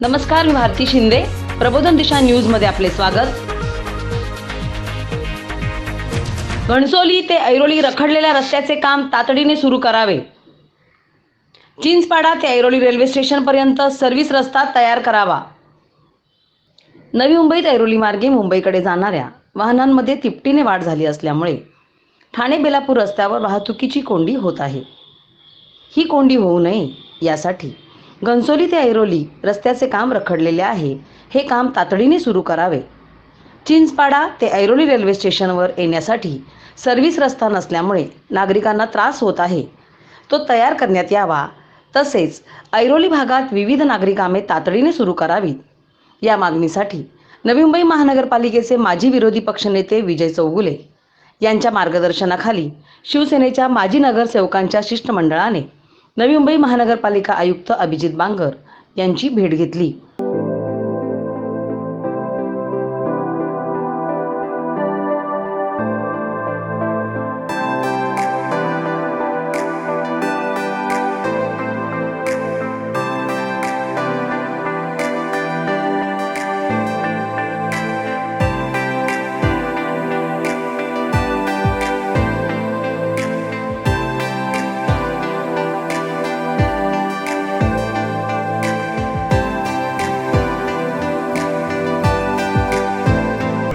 नमस्कार मी भारती शिंदे. प्रबोधन दिशा न्यूजमध्ये आपले स्वागत. घणसोली ते ऐरोली रखडलेल्या रस्त्याचे काम तातडीने सुरू करावे. चिंचपाडा ते ऐरोली रेल्वे स्टेशन पर्यंत सर्व्हिस रस्ता तयार करावा. नवी मुंबईत ऐरोली मार्गे मुंबईकडे जाणाऱ्या वाहनांमध्ये तिपटीने वाढ झाली असल्यामुळे ठाणे बेलापूर रस्त्यावर वाहतुकीची कोंडी होत आहे. ही कोंडी होऊ नये यासाठी घनसोली ते ऐरोली रस्त्याचे काम रखडलेले आहे. हे काम तातडीने सुरू करावे. चिंचपाडा ते ऐरोली रेल्वे स्टेशनवर येण्यासाठी सर्व्हिस रस्ता नसल्यामुळे नागरिकांना त्रास होत आहे. तो तयार करण्यात यावा. तसेच ऐरोली भागात विविध नागरिकामे तातडीने सुरू करावीत या मागणीसाठी नवी मुंबई महानगरपालिकेचे माजी विरोधी पक्षनेते विजय चौगुले यांच्या मार्गदर्शनाखाली शिवसेनेच्या माजी नगरसेवकांच्या शिष्टमंडळाने नवी मुंबई महानगरपालिका आयुक्त अभिजित बांगर यांची भेट घेतली.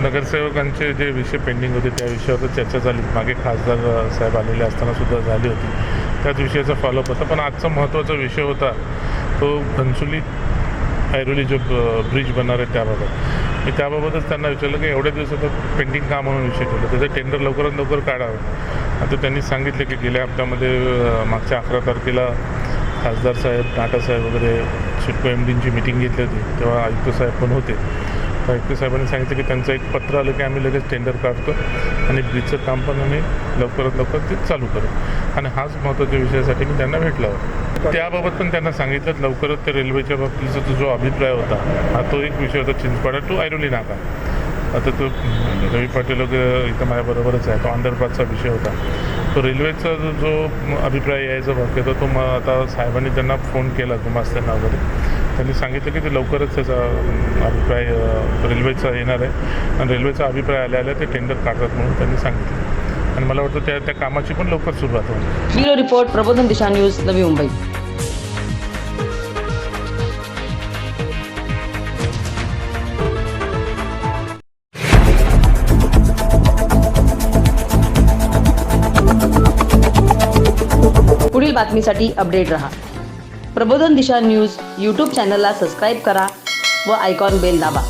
नगरसेवकांचे जे विषय पेंडिंग होते त्या विषयावर चर्चा झाली. मागे खासदार साहेब आलेले असताना सुद्धा झाली होती. त्याच विषयाचा फॉलोअप होता. पण आजचा महत्त्वाचा विषय होता तो घनसुली ऐरोली जो ब्रिज बनणार आहे त्याबाबत. मी त्याबाबतच त्यांना विचारलं की एवढ्या दिवसात पेंडिंग काम म्हणून विषय ठेवलं. त्याचं टेंडर लवकरात लवकर काढावं. आता त्यांनी सांगितलं की गेल्या हप्त्यामध्ये मागच्या अकरा तारखेला खासदार साहेब नाटासाहेब वगैरे शिटको एम डींची मिटिंग घेतली होती. तेव्हा आयुक्त साहेब पण होते. तर साहेबांनी सांगितलं की त्यांचं एक पत्र आलं की आम्ही लगेच टेंडर काढतो आणि ब्रिजचं काम पण आम्ही लवकरात लवकर ते चालू करू. आणि हाच महत्त्वाच्या विषयासाठी मी त्यांना भेटला होता त्याबाबत पण त्यांना सांगितलं लवकरच त्या रेल्वेच्या बाबतीचा जो अभिप्राय होता हा तो एक विषय होता चिंचपाडा टू ऐरोली नाका. आता तो रवी पाटील वगैरे इथं माझ्याबरोबरच आहे. तो अंडरपासचा विषय होता. तो रेल्वेचा जो जो अभिप्राय यायचा भाग होता तो मग आता साहेबांनी त्यांना फोन केला गुमास्त्यांना वगैरे. त्यांनी सांगितलं की ते लवकरच त्याचा अभिप्राय रेल्वेचा येणार आहे. आणि रेल्वेचा अभिप्राय आल्या आल्या ते टेंडर काढतात म्हणून त्यांनी सांगितलं. आणि मला वाटतं त्या त्या कामाची पण लवकर सुरुवात होईल. ब्युरो रिपोर्ट प्रबोधन दिशा न्यूज नवी मुंबई. पुढील बातमीसाठी अपडेट रहा. प्रबोधन दिशा न्यूज यूट्यूब चॅनलला सबस्क्राईब करा व आयकॉन बेल दाबा.